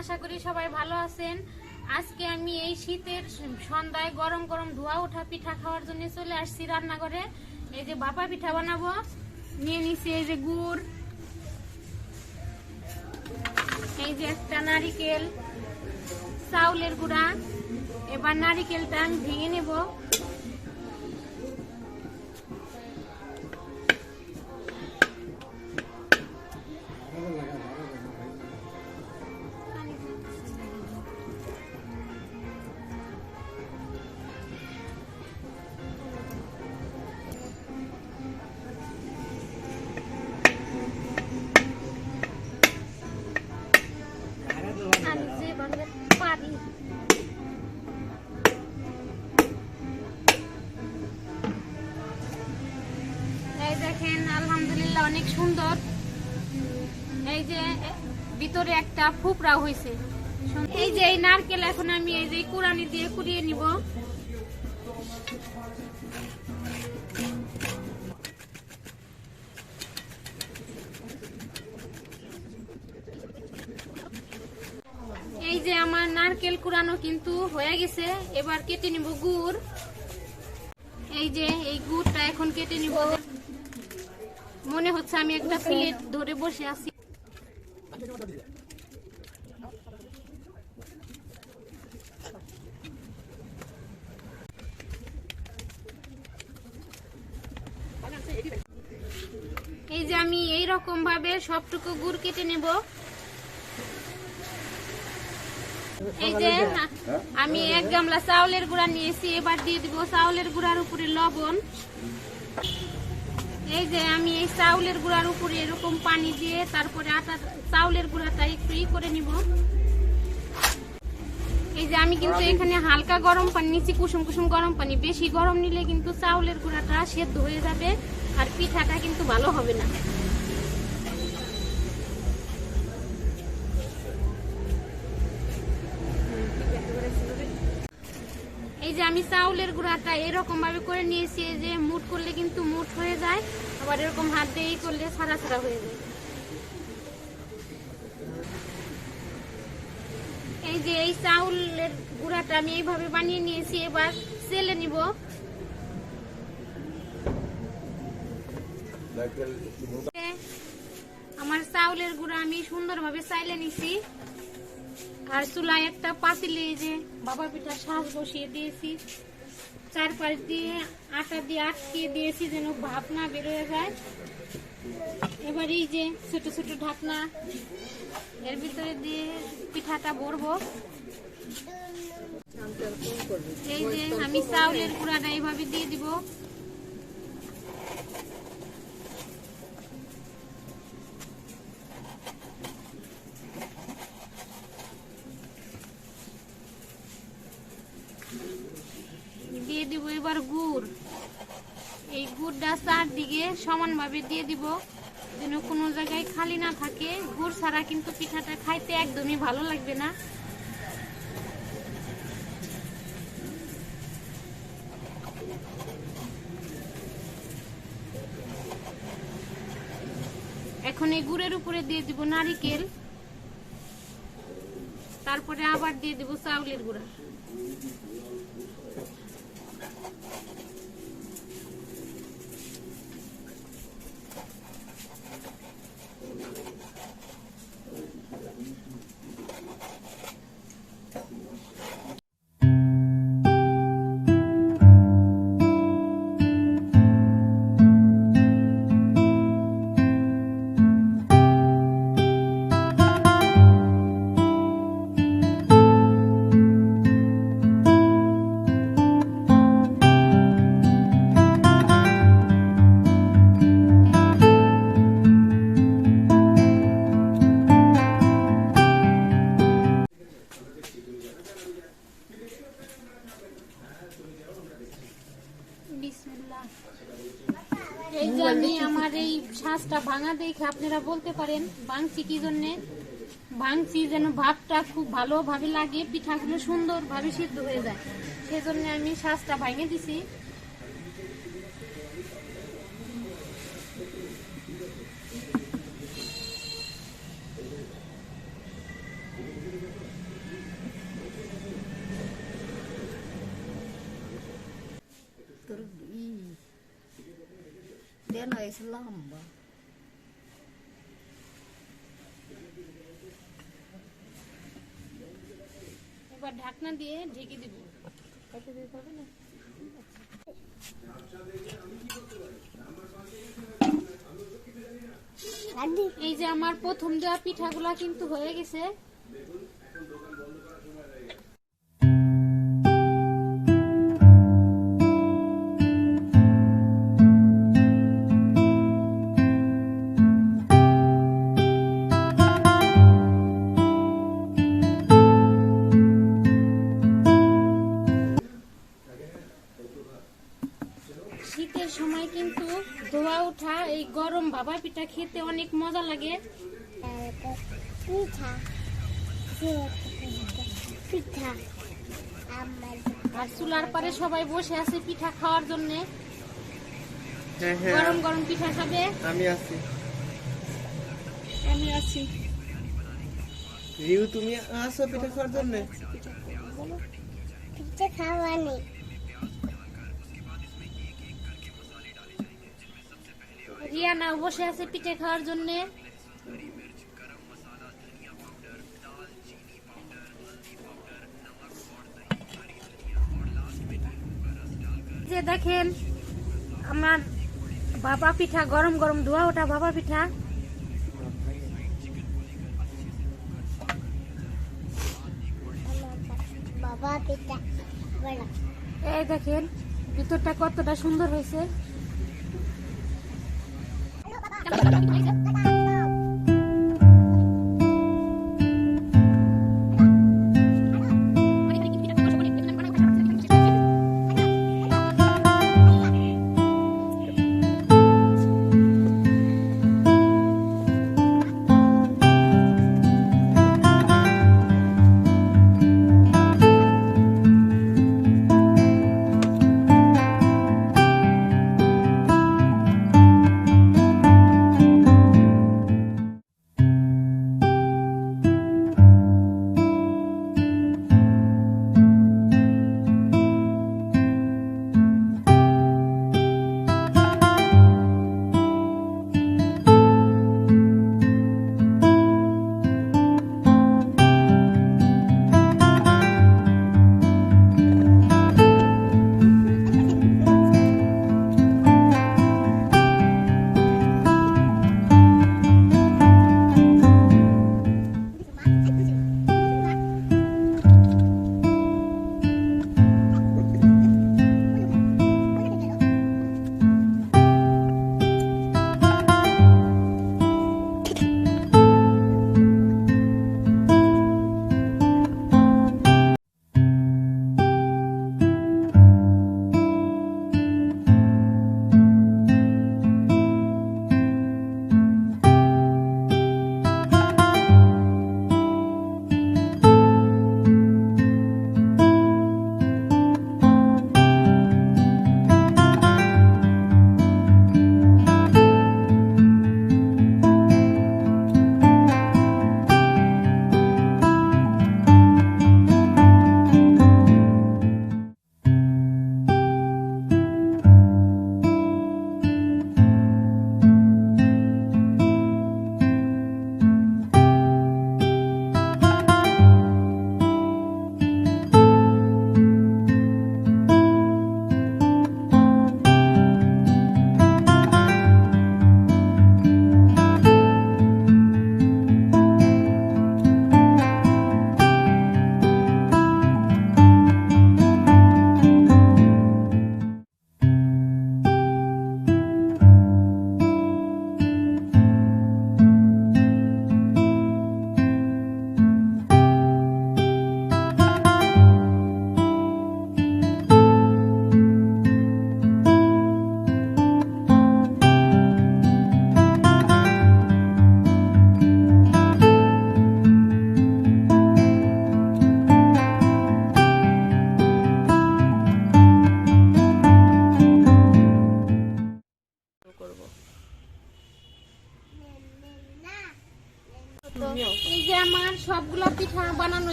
আশা করি সবাই ভালো আছেন। আজকে আমি এই শীতের সন্ধ্যায় গরম গরম ধোয়া ওঠা পিঠা খাওয়ার জন্য চলে আসছি রান্নাঘরে। এই যে বাপা পিঠা বানাবো, নিয়ে নিছি এই যে গুড়, এই যে একটা নারিকেল, চাউলের গুঁড়া, এবার নারিকেলটা আমি ভেঙে নেব। ভিতরে একটা ফুপড়া হয়েছে এই যে এই নারকেল এখন আমি এই যে কুড়ানি দিয়ে কুড়িয়ে নিব। এই যে আমার নারকেল কুড়ানো কিন্তু হয়ে গেছে এবার কেটে নিব গুড়। এই যে এই গুড়টা এখন কেটে নিব। মনে হচ্ছে আমি একটা প্লেট ধরে বসে আছি এই যে আমি এই রকম ভাবে সবটুকু গুড় কেটে নেব। এই যে আমি এক গামলা চাউলের গুঁড়া নিয়েছি এবার দিয়ে দিব চাউলের গুঁড়ার উপরে লবণ। এই যে আমি এই চাউলের গুঁড়ার উপরে এরকম পানি দিয়ে তারপরে আটা চাউলের গুঁড়াটা একটু ই করে নিব। এই যে আমি কিন্তু এখানে হালকা গরম পানি নিচ্ছি কুসুম কুসুম গরম পানি। বেশি গরম নিলে কিন্তু চাউলের গুঁড়াটা সেদ্ধ হয়ে যাবে আর পিঠাটা কিন্তু ভালো হবে না। আমি চাউলের গুঁড়াটা এরকম ভাবে করে নিয়েছি যে মুট করলে কিন্তু মুট হয়ে যায় আবার এরকম হাত দিয়ে করলে সারা সারা হয়ে যায়। এই যে এই চাউলের গুঁড়াটা আমি এইভাবে বানিয়ে নিয়েছি এবার সেলে নিব। আমার চাউলের গুঁড়া আমি সুন্দরভাবে চাইলে নিছি। আর চুলায় একটা পাতিলে যে বাবা পিঠা শ্বাস বসিয়ে দিয়েছি। চারপাশ দিয়ে আটা দিয়ে আটকে দিয়েছি যেন ভাপ না বেরোয় যায়। এবার এই যে ছোট ছোট ঢাকনা, এর ভিতরে দিয়ে পিঠাটা ভরবো। এই যে আমি চাউলের গুঁড়াটা এইভাবে দিয়ে দিব দিয়ে দিব এবার গুড়। এই গুড়টা চারদিকে সমানভাবে দিয়ে দিব, যেন কোনো জায়গায় খালি না থাকে। গুড় ছাড়া কিন্তু পিঠাটা খাইতে একদমই ভালো লাগবে না। এখন এই গুড়ের উপরে দিয়ে দিব নারিকেল। তারপরে আবার দিয়ে দিব চাউলের গুঁড়া। ভাঙা দেখে আপনারা বলতে পারেন, ভাঙছি কি জন্য? ভাঙছি যেন ভাবটা খুব ভালোভাবে লাগে, পিঠাগুলো সুন্দর ভাবে সিদ্ধ হয়ে যায়। সেজন্য আমি শ্বাসটা ভাঙে দিছি। Dia naik selamba. এবার ঢাকনা দিয়ে ঢেকে দিব। এই যে আমার প্রথম দেওয়া পিঠাগুলা কিন্তু হয়ে গেছে। ওঠা এই গরম বাবা পিঠা খেতে অনেক মজা লাগে। পিঠা পিঠা আর চুলার পারে সবাই বসে আছে পিঠা খাওয়ার জন্য। হ্যাঁ হ্যাঁ। গরম গরম পিঠা খাবে। আমি আছি। আমি আছি। রিউ তুমি আসো পিঠা খাওয়ার জন্য? পিঠা খাওয়া নেই। রিয়ানাও বসে আছে পিঠে খাওয়ার জন্য। যে দেখেন আমার বাবা পিঠা গরম গরম ধোয়া ওঠা বাবা পিঠা। বাবা পিঠা এই দেখেন ভিতরটা কতটা সুন্দর হয়েছে। Kita masuk ke.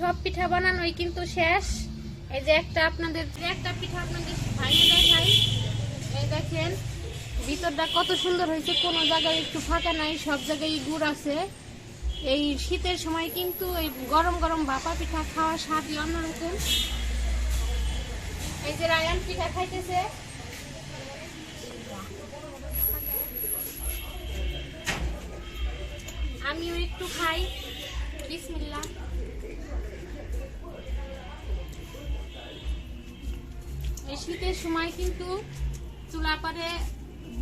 সব পিঠা বানানোই কিন্তু শেষ। এই যে একটা আপনাদের একটা পিঠা আপনাদের ভাইয়ে দেখাই। এই দেখেন, ভিতরটা কত সুন্দর হয়েছে। কোনো জায়গায় একটু ফাঁকা নাই, সব জায়গায় গুড় আছে। এই শীতের সময় কিন্তু এই গরম গরম বাপা পিঠা খাওয়ার স্বাদই অন্যরকম। এই যে রায়ান পিঠা খাইতেছে। আমিও একটু খাই। বিসমিল্লাহ। এই শীতের সময় কিন্তু চুলা পারে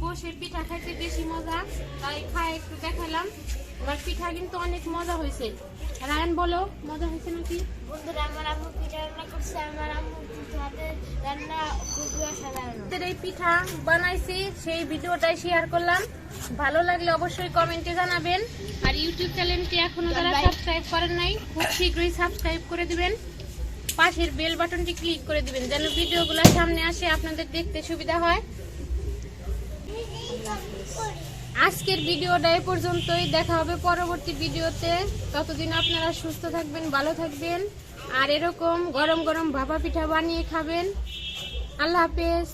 বসে পিঠা খাইতে বেশি মজা। তাই খায় একটু দেখালাম আমার পিঠা কিন্তু অনেক মজা হয়েছে রায়ন বলো মজা হয়েছে নাকি? বন্ধুরা আমার আম্মু পিঠা রান্না করছে। আমার আম্মু পিঠাতে রান্না খুবই অসাধারণ। এই পিঠা বানাইছি সেই ভিডিওটাই শেয়ার করলাম। ভালো লাগলে অবশ্যই কমেন্টে জানাবেন। আর ইউটিউব চ্যানেলটি এখনও যারা সাবস্ক্রাইব করেন নাই খুব শীঘ্রই সাবস্ক্রাইব করে দিবেন। পাশের বেল বাটনটি ক্লিক করে দিবেন, যেন ভিডিওগুলো সামনে আসে, আপনাদের দেখতে সুবিধা হয়। আজকের ভিডিওটা এ পর্যন্তই, দেখা হবে পরবর্তী ভিডিওতে। ততদিন আপনারা সুস্থ থাকবেন, ভালো থাকবেন, আর এরকম গরম গরম ভাপা পিঠা বানিয়ে খাবেন। আল্লাহ হাফেজ।